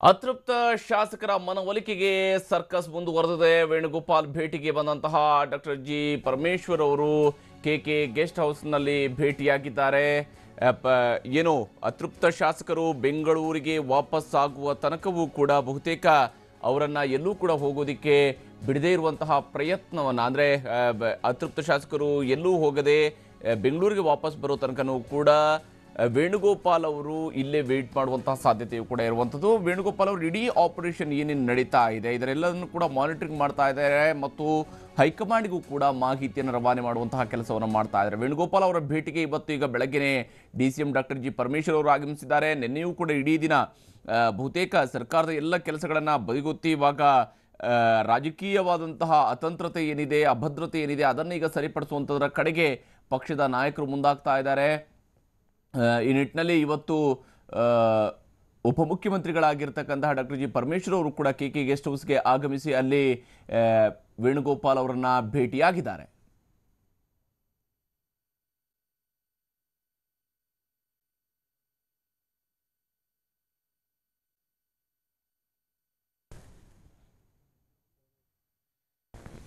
ಅತೃಪ್ತ ಶಾಸಕರ ಮನವೊಲಿಕೆಗೆ ಸರ್ಕಸ್ ಮುಂದುವರೆದಿದೆ. ವೇಣುಗೋಪಾಲ್ ಭೇಟಿಗೆ ಬಂದಂತಹ ಡಾಕ್ಟರ್ ಜಿ ಪರಮೇಶ್ವರ್ ಅವರು ಕೆ ಕೆ ಗೆಸ್ಟ್ ಹೌಸ್ನಲ್ಲಿ ಭೇಟಿಯಾಗಿದ್ದಾರೆ. ಏನು, ಅತೃಪ್ತ ಶಾಸಕರು ಬೆಂಗಳೂರಿಗೆ ವಾಪಸ್ ಆಗುವ ತನಕವೂ ಕೂಡ ಬಹುತೇಕ ಅವರನ್ನು ಎಲ್ಲೂ ಕೂಡ ಹೋಗೋದಿಕ್ಕೆ ಬಿಡದೇ ಇರುವಂತಹ ಪ್ರಯತ್ನವನ್ನು, ಅಂದರೆ ಅತೃಪ್ತ ಶಾಸಕರು ಎಲ್ಲೂ ಹೋಗದೆ ಬೆಂಗಳೂರಿಗೆ ವಾಪಸ್ ಬರೋ ತನಕನೂ ಕೂಡ ವೇಣುಗೋಪಾಲ್ ಅವರು ಇಲ್ಲೇ ವೇಟ್ ಮಾಡುವಂತಹ ಸಾಧ್ಯತೆಯು ಕೂಡ ಇರುವಂಥದ್ದು. ವೇಣುಗೋಪಾಲ್ ಅವರು ಇಡೀ ಆಪರೇಷನ್ ಏನೇನು ನಡೀತಾ ಇದೆ ಇದರೆಲ್ಲದನ್ನು ಕೂಡ ಮಾನಿಟರಿಂಗ್ ಮಾಡ್ತಾ ಇದ್ದಾರೆ ಮತ್ತು ಹೈಕಮಾಂಡ್ಗೂ ಕೂಡ ಮಾಹಿತಿಯನ್ನು ರವಾನೆ ಮಾಡುವಂತಹ ಕೆಲಸವನ್ನು ಮಾಡ್ತಾ ಇದ್ದಾರೆ. ವೇಣುಗೋಪಾಲ್ ಅವರ ಭೇಟಿಗೆ ಇವತ್ತು ಈಗ ಬೆಳಗ್ಗೆನೆ D C M doctor G Parameshwar ಅವರು ಆಗಮಿಸಿದ್ದಾರೆ. ನಿನ್ನೆಯೂ ಕೂಡ ಇಡೀ ದಿನ ಬಹುತೇಕ ಸರ್ಕಾರದ ಎಲ್ಲ ಕೆಲಸಗಳನ್ನು ಬದಿಗೊತ್ತಿ ಇವಾಗ ರಾಜಕೀಯವಾದಂತಹ ಅತಂತ್ರತೆ ಏನಿದೆ, ಅಭದ್ರತೆ ಏನಿದೆ ಅದನ್ನು ಈಗ ಸರಿಪಡಿಸುವಂಥದ್ರ ಕಡೆಗೆ ಪಕ್ಷದ ನಾಯಕರು ಮುಂದಾಗ್ತಾ ಇದ್ದಾರೆ. ಈ ನಿಟ್ಟಿನಲ್ಲಿ ಇವತ್ತು ಉಪಮುಖ್ಯಮಂತ್ರಿಗಳಾಗಿರ್ತಕ್ಕಂತಹ ಡಾಕ್ಟರ್ ಜಿ ಪರಮೇಶ್ವರ್ ಅವರು ಕೂಡ ಕೆ ಕೆ ಗೆಸ್ಟ್ ಹೌಸ್ಗೆ ಆಗಮಿಸಿ ಅಲ್ಲಿ ವೇಣುಗೋಪಾಲ್ ಅವರನ್ನ ಭೇಟಿಯಾಗಿದ್ದಾರೆ.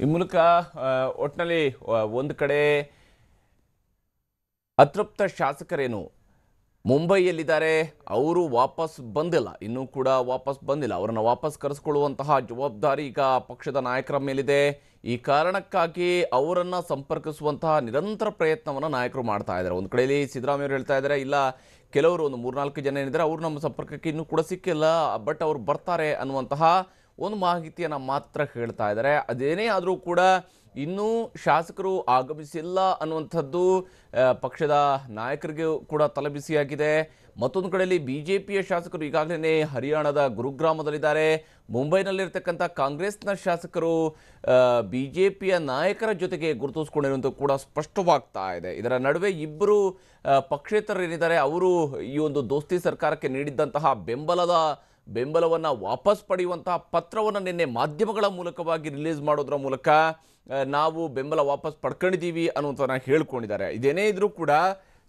ಈ ಮೂಲಕ ಒಟ್ಟಿನಲ್ಲಿ ಒಂದು ಕಡೆ ಅತೃಪ್ತ ಶಾಸಕರೇನು? ಮುಂಬೈಯಲ್ಲಿದ್ದಾರೆ, ಅವರು ವಾಪಸ್ ಬಂದಿಲ್ಲ. ಇನ್ನೂ ಕೂಡ ವಾಪಸ್ ಬಂದಿಲ್ಲ. ಅವರನ್ನು ವಾಪಸ್ ಕರೆಸ್ಕೊಳ್ಳುವಂತಹ ಜವಾಬ್ದಾರಿ ಈಗ ಪಕ್ಷದ ನಾಯಕರ ಮೇಲಿದೆ. ಈ ಕಾರಣಕ್ಕಾಗಿ ಅವರನ್ನು ಸಂಪರ್ಕಿಸುವಂತಹ ನಿರಂತರ ಪ್ರಯತ್ನವನ್ನು ನಾಯಕರು ಮಾಡ್ತಾ ಇದ್ದಾರೆ. ಒಂದು ಕಡೆಯಲ್ಲಿ ಸಿದ್ದರಾಮಯ್ಯವರು ಹೇಳ್ತಾ ಇದ್ದಾರೆ, ಇಲ್ಲ, ಕೆಲವರು ಒಂದು ಮೂರ್ನಾಲ್ಕು ಜನ ಏನಿದ್ದಾರೆ, ಅವರು ನಮ್ಮ ಸಂಪರ್ಕಕ್ಕೆ ಇನ್ನೂ ಕೂಡ ಸಿಕ್ಕಿಲ್ಲ, ಬಟ್ ಅವರು ಬರ್ತಾರೆ ಅನ್ನುವಂತಹ ಒಂದು ಮಾಹಿತಿಯನ್ನು ಮಾತ್ರ ಹೇಳ್ತಾ ಇದ್ದಾರೆ. ಅದೇನೇ ಆದರೂ ಕೂಡ ಇನ್ನೂ ಶಾಸಕರು ಆಗಮಿಸಿಲ್ಲ ಅನ್ನುವಂಥದ್ದು ಪಕ್ಷದ ನಾಯಕರಿಗೆ ಕೂಡ ತಲೆಬಿಸಿಯಾಗಿದೆ. ಮತ್ತೊಂದು ಕಡೆಯಲ್ಲಿ ಬಿ ಜೆ ಪಿಯ ಶಾಸಕರು ಈಗಾಗಲೇ ಹರಿಯಾಣದ ಗುರುಗ್ರಾಮದಲ್ಲಿದ್ದಾರೆ. ಮುಂಬೈನಲ್ಲಿರ್ತಕ್ಕಂಥ ಕಾಂಗ್ರೆಸ್ನ ಶಾಸಕರು ಬಿ ಜೆ ಪಿಯ ನಾಯಕರ ಜೊತೆಗೆ ಗುರುತಿಸ್ಕೊಂಡಿರುವಂಥ ಕೂಡ ಸ್ಪಷ್ಟವಾಗ್ತಾ ಇದೆ. ಇದರ ನಡುವೆ ಇಬ್ಬರು ಪಕ್ಷೇತರರೇನಿದ್ದಾರೆ ಅವರು ಈ ಒಂದು ದೋಸ್ತಿ ಸರ್ಕಾರಕ್ಕೆ ನೀಡಿದ್ದಂತಹ ಬೆಂಬಲದ ಬೆಂಬಲವನ್ನು ವಾಪಸ್ ಪಡೆಯುವಂತಹ ಪತ್ರವನ್ನು ನಿನ್ನೆ ಮಾಧ್ಯಮಗಳ ಮೂಲಕವಾಗಿ ರಿಲೀಸ್ ಮಾಡೋದ್ರ ಮೂಲಕ ನಾವು ಬೆಂಬಲ ವಾಪಸ್ ಪಡ್ಕೊಂಡಿದ್ದೀವಿ ಅನ್ನುವಂಥನ್ನ ಹೇಳ್ಕೊಂಡಿದ್ದಾರೆ. ಇದೇನೇ ಇದ್ರೂ ಕೂಡ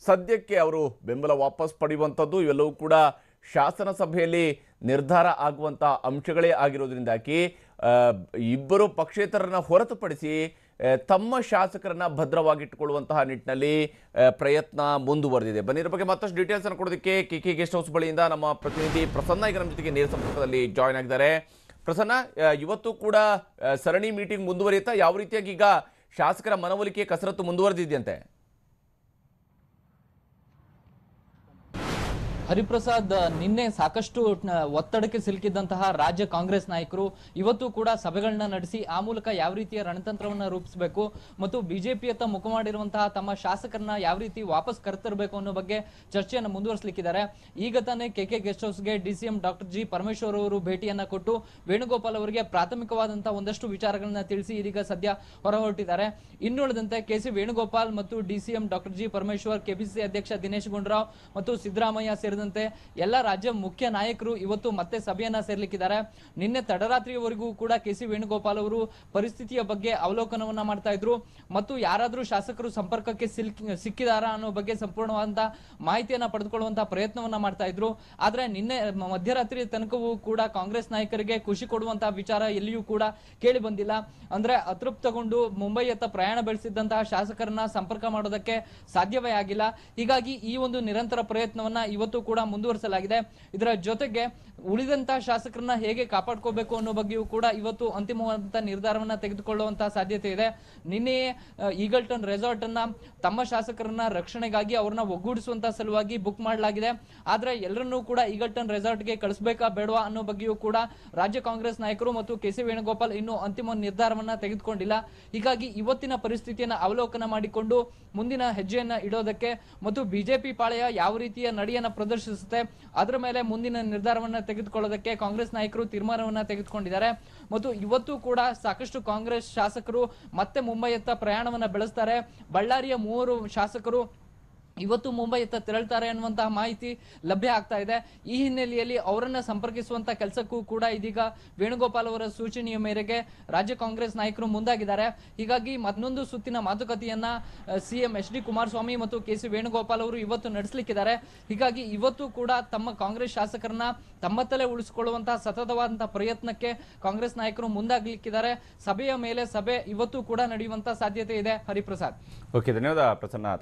ಸದ್ಯಕ್ಕೆ ಅವರು ಬೆಂಬಲ ವಾಪಸ್ ಪಡೆಯುವಂಥದ್ದು ಇವೆಲ್ಲವೂ ಕೂಡ ಶಾಸನ ಸಭೆಯಲ್ಲಿ ನಿರ್ಧಾರ ಆಗುವಂಥ ಅಂಶಗಳೇ ಆಗಿರೋದ್ರಿಂದಾಗಿ ಇಬ್ಬರು ಪಕ್ಷೇತರನ್ನ ಹೊರತುಪಡಿಸಿ ತಮ್ಮ ಶಾಸಕರನ್ನ ಭದ್ರವಾಗಿಟ್ಟುಕೊಳ್ಳುವಂತಹ ನಿಟ್ಟಿನಲ್ಲಿ ಪ್ರಯತ್ನ ಮುಂದುವರೆದಿದೆ. ಬನ್ನಿ ಬಗ್ಗೆ ಮತ್ತಷ್ಟು ಡೀಟೇಲ್ಸ್ ಅನ್ನು ಕೊಡೋದಕ್ಕೆ ಕೆ ಕೆ ಗೆಸ್ಟ್ ಹೌಸ್ ಬಳಿಯಿಂದ ನಮ್ಮ ಪ್ರತಿನಿಧಿ ಪ್ರಸನ್ನ ಈಗ ನಮ್ಮ ಜೊತೆಗೆ ನೇರ ಸಂಪರ್ಕದಲ್ಲಿ ಜಾಯ್ನ್ ಆಗಿದ್ದಾರೆ. ಪ್ರಸನ್ನ ಇವತ್ತು ಕೂಡ ಸರಣಿ ಮೀಟಿಂಗ್ ಮುಂದುವರಿಯುತ್ತಾ? ಯಾವ ರೀತಿಯಾಗಿ ಈಗ ಶಾಸಕರ ಮನವೊಲಿಕೆ ಕಸರತ್ತು ಮುಂದುವರೆದಿದೆಯಂತೆ? ಹರಿಪ್ರಸಾದ್, ನಿನ್ನೆ ಸಾಕಷ್ಟು ಒತ್ತಡಕ್ಕೆ ಸಿಲುಕಿದ್ದಂತಹ ರಾಜ್ಯ ಕಾಂಗ್ರೆಸ್ ನಾಯಕರು ಇವತ್ತು ಕೂಡ ಸಭೆಗಳನ್ನ ನಡೆಸಿ ಆ ಮೂಲಕ ಯಾವ ರೀತಿಯ ರಣತಂತ್ರವನ್ನ ರೂಪಿಸಬೇಕು ಮತ್ತು ಬಿಜೆಪಿಯತ್ತ ಮುಖ ಮಾಡಿರುವಂತಹ ತಮ್ಮ ಶಾಸಕರನ್ನ ಯಾವ ರೀತಿ ವಾಪಸ್ ಕರೆತರಬೇಕು ಅನ್ನೋ ಬಗ್ಗೆ ಚರ್ಚೆಯನ್ನು ಮುಂದುವರಿಸಲಿಕ್ಕಿದ್ದಾರೆ. ಈಗ ತಾನೇ K K guest ಹೌಸ್ಗೆ D C M doctor G Parameshwar ಅವರು ಭೇಟಿಯನ್ನ ಕೊಟ್ಟು ವೇಣುಗೋಪಾಲ್ ಅವರಿಗೆ ಪ್ರಾಥಮಿಕವಾದಂತಹ ಒಂದಷ್ಟು ವಿಚಾರಗಳನ್ನ ತಿಳಿಸಿ ಇದೀಗ ಸದ್ಯ ಹೊರಹೊರಟಿದ್ದಾರೆ. ಇನ್ನುಳಿದಂತೆ ಕೆ ಸಿ ವೇಣುಗೋಪಾಲ್ ಮತ್ತು D C M doctor G Parameshwar KPCC ಅಧ್ಯಕ್ಷ ದಿನೇಶ್ ಗುಂಡೂರಾವ್ ಮತ್ತು ಸಿದ್ದರಾಮಯ್ಯ ಸೇರಿದಂತೆ ಎಲ್ಲ ರಾಜ್ಯ ಮುಖ್ಯ ನಾಯಕರು ಇವತ್ತು ಮತ್ತೆ ಸಭೆಯನ್ನ ಸೇರ್ಲಿಕ್ಕಿದ್ದಾರೆ. ನಿನ್ನೆ ತಡರಾತ್ರಿಯವರೆಗೂ ಕೂಡ ಕೆ ಸಿ ವೇಣುಗೋಪಾಲ್ ಅವರು ಪರಿಸ್ಥಿತಿಯ ಬಗ್ಗೆ ಅವಲೋಕನವನ್ನ ಮಾಡ್ತಾ ಇದ್ರು. ಮತ್ತು ಯಾರಾದ್ರೂ ಶಾಸಕರು ಸಂಪರ್ಕಕ್ಕೆ ಸಿಕ್ಕಿದಾರಾ ಅನ್ನೋ ಬಗ್ಗೆ ಸಂಪೂರ್ಣವಾದ ಮಾಹಿತಿಯನ್ನ ಪಡೆದುಕೊಳ್ಳುವಂತಹ ಪ್ರಯತ್ನವನ್ನ ಮಾಡ್ತಾ ಇದ್ರು. ಆದ್ರೆ ನಿನ್ನೆ ಮಧ್ಯರಾತ್ರಿ ತನಕವೂ ಕೂಡ ಕಾಂಗ್ರೆಸ್ ನಾಯಕರಿಗೆ ಖುಷಿ ಕೊಡುವಂತಹ ವಿಚಾರ ಎಲ್ಲಿಯೂ ಕೂಡ ಕೇಳಿ ಬಂದಿಲ್ಲ. ಅಂದ್ರೆ ಅತೃಪ್ತಗೊಂಡು ಮುಂಬೈಯತ್ತ ಪ್ರಯಾಣ ಬೆಳೆಸಿದ್ದಂತಹ ಶಾಸಕರನ್ನ ಸಂಪರ್ಕ ಮಾಡೋದಕ್ಕೆ ಸಾಧ್ಯವೇ ಆಗಿಲ್ಲ. ಹೀಗಾಗಿ ಈ ಒಂದು ನಿರಂತರ ಪ್ರಯತ್ನವನ್ನ ಇವತ್ತು ಕೂಡ ಮುಂದುವರಿಸಲಾಗಿದೆ. ಇದರ ಜೊತೆಗೆ ಉಳಿದಂತಹ ಶಾಸಕರನ್ನ ಹೇಗೆ ಕಾಪಾಡ್ಕೋಬೇಕು ಅನ್ನೋ ಬಗ್ಗೆಯೂ ಕೂಡ ಇವತ್ತು ಅಂತಿಮವಾದಂತಹ ನಿರ್ಧಾರವನ್ನ ತೆಗೆದುಕೊಳ್ಳುವಂತಹ ಸಾಧ್ಯತೆ ಇದೆ. ನಿನ್ನೆಯೇ ಆ, ಈಗಲ್ಟನ್ ರೆಸಾರ್ಟ್ ಅನ್ನ ತಮ್ಮ ಶಾಸಕರನ್ನ ರಕ್ಷಣೆಗಾಗಿ ಅವ್ರನ್ನ ಒಗ್ಗೂಡಿಸುವಂತಹ ಸಲುವಾಗಿ ಬುಕ್ ಮಾಡಲಾಗಿದೆ. ಆದ್ರೆ ಎಲ್ಲರನ್ನೂ ಕೂಡ ಈಗಲ್ಟನ್ ರೆಸಾರ್ಟ್ಗೆ ಕಳಿಸಬೇಕಾ ಬೇಡವಾ ಅನ್ನೋ ಬಗ್ಗೆಯೂ ಕೂಡ ರಾಜ್ಯ ಕಾಂಗ್ರೆಸ್ ನಾಯಕರು ಮತ್ತು ಕೆ ಸಿ ವೇಣುಗೋಪಾಲ್ ಇನ್ನೂ ಅಂತಿಮ ನಿರ್ಧಾರವನ್ನ ತೆಗೆದುಕೊಂಡಿಲ್ಲ. ಹೀಗಾಗಿ ಇವತ್ತಿನ ಪರಿಸ್ಥಿತಿಯನ್ನ ಅವಲೋಕನ ಮಾಡಿಕೊಂಡು ಮುಂದಿನ ಹೆಜ್ಜೆಯನ್ನ ಇಡೋದಕ್ಕೆ ಮತ್ತು ಬಿಜೆಪಿ ಪಾಳೆಯ ಯಾವ ರೀತಿಯ ನಡೆಯನ್ನ ಪ್ರದರ್ಶಿಸುತ್ತೆ. ಅದರ ಮೇಲೆ ಮುಂದಿನ ನಿರ್ಧಾರವನ್ನ ತೆಗೆದುಕೊಳ್ಳೋದಕ್ಕೆ ಕಾಂಗ್ರೆಸ್ ನಾಯಕರು ತೀರ್ಮಾನವನ್ನ ತೆಗೆದುಕೊಂಡಿದ್ದಾರೆ. ಮತ್ತು ಇವತ್ತು ಕೂಡ ಸಾಕಷ್ಟು ಕಾಂಗ್ರೆಸ್ ಶಾಸಕರು ಮತ್ತೆ ಮುಂಬೈಯತ್ತ ಪ್ರಯಾಣವನ್ನ ಬೆಳೆಸ್ತಾರೆ. ಬಳ್ಳಾರಿಯ ಮೂವರು ಶಾಸಕರು ಇವತ್ತು ಮುಂಬೈಯತ್ತ ತೆರಳ್ತಾರೆ ಅನ್ನುವಂತಹ ಮಾಹಿತಿ ಲಭ್ಯ ಆಗ್ತಾ ಇದೆ. ಈ ಹಿನ್ನೆಲೆಯಲ್ಲಿ ಅವರನ್ನ ಸಂಪರ್ಕಿಸುವಂತ ಕೆಲಸಕ್ಕೂ ಕೂಡ ಇದೀಗ ವೇಣುಗೋಪಾಲ್ ಅವರ ಸೂಚನೆಯ ಮೇರೆಗೆ ರಾಜ್ಯ ಕಾಂಗ್ರೆಸ್ ನಾಯಕರು ಮುಂದಾಗಿದ್ದಾರೆ. ಹೀಗಾಗಿ ಮತ್ತೊಂದು ಸುತ್ತಿನ ಮಾತುಕತೆಯನ್ನ ಸಿಎಂ ಎಚ್ ಡಿ ಕುಮಾರಸ್ವಾಮಿ ಮತ್ತು ಕೆ ಸಿ ವೇಣುಗೋಪಾಲ್ ಅವರು ಇವತ್ತು ನಡೆಸಲಿಕ್ಕಿದ್ದಾರೆ. ಹೀಗಾಗಿ ಇವತ್ತು ಕೂಡ ತಮ್ಮ ಕಾಂಗ್ರೆಸ್ ಶಾಸಕರನ್ನ ತಮ್ಮತ್ತಲೇ ಉಳಿಸಿಕೊಳ್ಳುವಂತಹ ಸತತವಾದಂತಹ ಪ್ರಯತ್ನಕ್ಕೆ ಕಾಂಗ್ರೆಸ್ ನಾಯಕರು ಮುಂದಾಗಲಿಕ್ಕಿದ್ದಾರೆ. ಸಭೆಯ ಮೇಲೆ ಸಭೆ ಇವತ್ತು ಕೂಡ ನಡೆಯುವಂತಹ ಸಾಧ್ಯತೆ ಇದೆ. ಹರಿಪ್ರಸಾದ್. ಓಕೆ, ಧನ್ಯವಾದ ಪ್ರಸನ್ನ.